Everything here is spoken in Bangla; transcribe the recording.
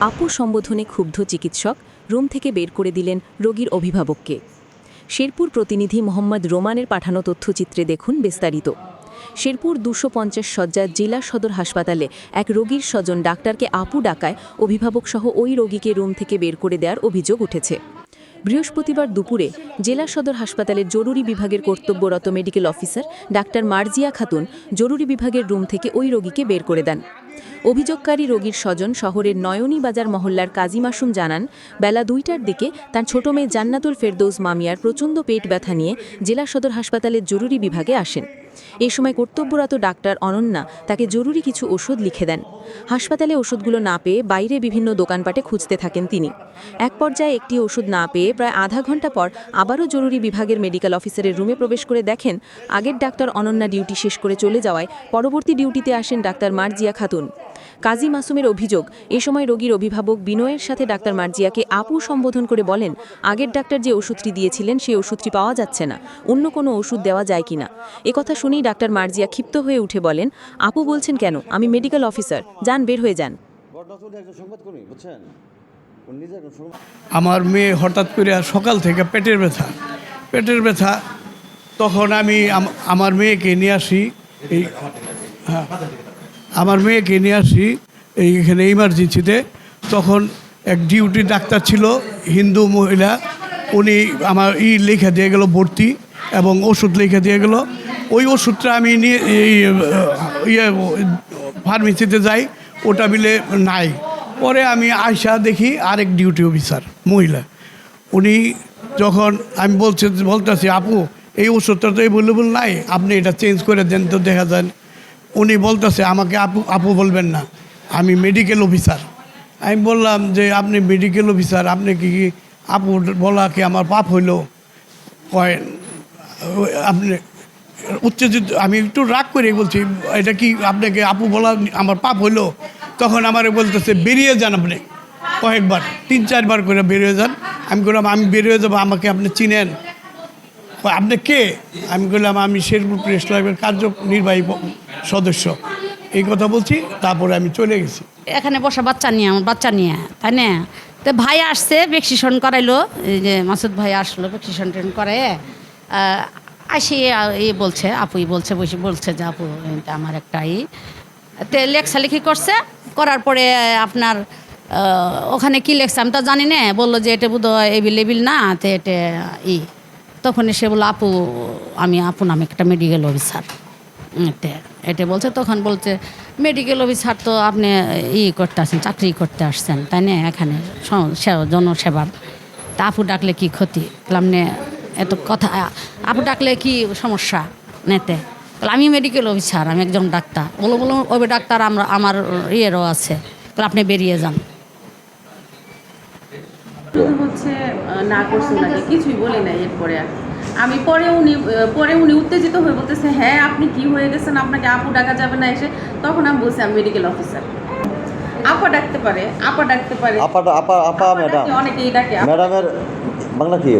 আপু সম্বোধনে ক্ষুব্ধ চিকিৎসক রুম থেকে বের করে দিলেন রোগীর অভিভাবককে। শেরপুর প্রতিনিধি মোহাম্মদ রোমানের পাঠানো তথ্যচিত্রে দেখুন বিস্তারিত। শেরপুর দুশো পঞ্চাশ শয্যার জেলা সদর হাসপাতালে এক রোগীর স্বজন ডাক্তারকে আপু ডাকায় অভিভাবকসহ ওই রোগীকে রুম থেকে বের করে দেওয়ার অভিযোগ উঠেছে। বৃহস্পতিবার দুপুরে জেলা সদর হাসপাতালের জরুরি বিভাগের কর্তব্যরত medical officer doctor Marjia Khatun জরুরি বিভাগের রুম থেকে ওই রোগীকে বের করে দেন। অভিযোগকারী রোগীর স্বজন শহরের নয়নী বাজার মহল্লার কাজী মাসুম জানান, বেলা দুইটার দিকে তার ছোট মেয়ে জান্নাতুল ফেরদৌস মামিয়ার প্রচণ্ড পেট ব্যথা নিয়ে জেলা সদর হাসপাতালের জরুরি বিভাগে আসেন। এ সময় কর্তব্যরত ডাক্তার অনন্যা তাকে জরুরি কিছু ওষুধ লিখে দেন। হাসপাতালে ওষুধগুলো না পেয়ে বাইরে বিভিন্ন দোকানপাটে খুঁজতে থাকেন তিনি। এক পর্যায়ে একটি ওষুধ না পেয়ে প্রায় আধা ঘণ্টা পর আবারও জরুরি বিভাগের মেডিকেল অফিসারের রুমে প্রবেশ করে দেখেন, আগের ডাক্তার অনন্যা ডিউটি শেষ করে চলে যাওয়ায় পরবর্তী ডিউটিতে আসেন ডাক্তার মার্জিয়া খাতুন। কাজী মাসুমের অভিযোগ এ সময় রোগীর অভিভাবক বিনয়ের সাথে ডাক্তার মার্জিয়াকে আপু সম্বোধন করে বলেন আগের ডাক্তার যে ওষুধটি দিয়েছিলেন সেই ওষুধটি পাওয়া যাচ্ছে না। অন্য কোনো ওষুধ দেওয়া যায় কিনা কথা শুনেই ডাক্তার মার্জিয়া ক্ষিপ্ত হয়ে উঠে বলেন আপু বলছেন কেন? আমি মেডিকেল অফিসার। যান বের হয়ে যান। আমার মেয়ে হঠাৎ করে আর সকাল থেকে পেটের ব্যথা। পেটের ব্যথা তখন আমি আমার মেয়েকে নিয়ে আসি। এই হ্যাঁ। আমার মেয়েকে নিয়ে আসি, এই এখানে ইমার্জেন্সিতে তখন এক ডিউটি ডাক্তার ছিল, হিন্দু মহিলা। উনি আমার ই লেখা দিয়ে গেল ভর্তি এবং ওষুধ লেখা দিয়ে গেল। ওই ওষুধটা আমি নিয়ে ইয়ে ফার্মেসিতে যাই, ওটা মিলে নাই। পরে আমি আয়সা দেখি আরেক ডিউটি অফিসার মহিলা। উনি যখন আমি বলছি, বলতেছি, আপু, এই ওষুধটা তো অ্যাভেলেবল নাই, আপনি এটা চেঞ্জ করে দেন তো দেখা যায় উনি বলতেছে, আমাকে আপু আপু বলবেন না, আমি মেডিকেল অফিসার আমি বললাম যে, আপনি মেডিকেল অফিসার আপনি কি কি আপু বলা কি আমার পাপ হইল? কয়, আপনি উত্তেজিত, আমি একটু রাগ করে বলছি, এটা কি আপনাকে আপু বলা আমার পাপ হইল? তখন আমারে বলতেছে, বেরিয়ে যান আপনি। কয়েকবার, তিন, চারবার করে বেরিয়ে যান। আমি বললাম, আমি বেরিয়ে যাব, আমাকে আপনি চিনেন। আপনি কে? আমি বললাম, আমি শেরপুর প্রেস ক্লাবের কার্যনির্বাহী প- সদস্য। এই কথা বলছি, তারপরে আমি চলে গেছি। এখানে বসা বাচ্চা নিয়ে, আমার বাচ্চা নিয়ে, তাই না? তো ভাই আসছে ভ্যাকসিনেশন করাইলো। এই যে মাসুদ ভাই আসলো ভ্যাকসিনেশন টেন করায় আসি এই বলছে, আপুই বলছে, বসে বলছে যে, আপু আমার একটা ই তো লেখালেখি করছে, করার পরে আপনার ওখানে কি লেখছে আমি তো জানি না, বলল যে, এটা বোধ হয় এভেলেবিল না, তো এটা, ই। তখন সে বলল আপু আমি আপু নামে একটা মেডিকেল অফিসার এটা এটা বলছে তখন বলছে মেডিকেল অফিসার তো আপনি ই করতে আসছেন চাকরি করতে আসছেন তাই না? এখানে জনসেবার তা আপু ডাকলে কি ক্ষতি? নে এত কথা আপু ডাকলে কি সমস্যা? নেতে বলে, আমি মেডিকেল অফিসার আমি একজন ডাক্তার। বলো বলো ওই ডাক্তার আমরা আমার ইয়েরও আছে। বলে, আপনি বেরিয়ে যান। হচ্ছে না করছে ওনাকে কিছুই বলি নাই এরপরে আর। আমি পরে উনি পরে উনি উত্তেজিত হয়ে বলতেছে হ্যাঁ আপনি কি হয়ে গেছেন? আপনাকে আপু ডাকা যাবে না এসে? তখন আমি বলছি আমি মেডিকেল অফিসার আপা ডাকতে পারে আপা ডাকতে পারে। আপা আপা আপা ম্যাডাম অনেকেই ডাকে ম্যাডামের বাংলা কি?